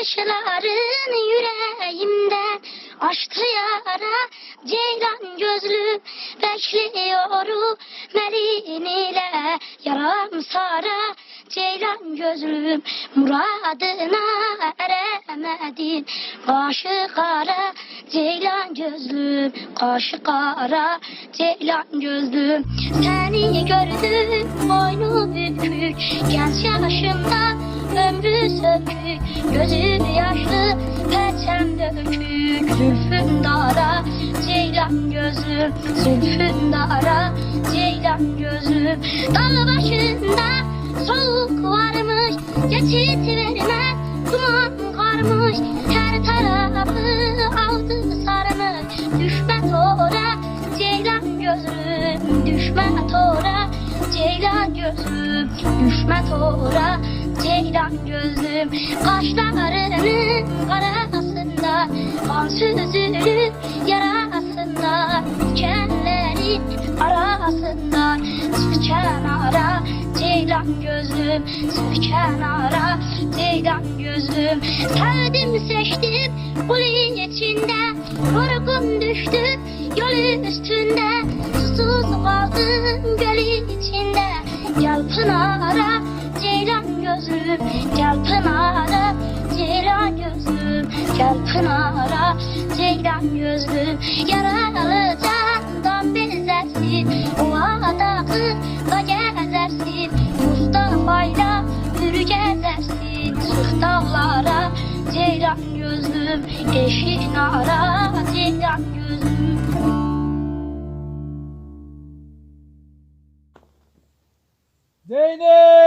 bakışların yüreğimden açtı yara ceylan gözlüm bekliyorum melin ile yaram sara. Ceylan gözlüm muradına eremedin. Kaşı kara ceylan gözlüm kaşı kara. Ceylan gözlüm seni gördüm boynu bükük. Genç yaşımda ömrü sökük gözü yaşlı peçem dökük zülfün dara ceylan gözlüm zülfün dara ceylan gözlüm dağ başında soğuk varmış geçit vermez duman karmış. Her tarafı aldı sarmış düşme tora ceylan gözlüm düşme tora ceylan gözlüm düşme tora ceylan gözlüm kaşlarının karasında kan süzülür yarasında dikenlerin arasında sıçan ara ceylan gözlüm sıçan ara ceylan gözlüm sevdim seçtim kuli içinde korkum düştü yol üstünde. Susuz kaldım göl içinde ceylan gözlüm gel pınara ceylan gözlüm gel pınara ceylan gözlüm yaralı candan bezersin o adakı da gezersin. Mustafa'yla yürü gezersin. Sık dağlara ceylan gözlüm eşin ara ceylan gözlüm Zeynep!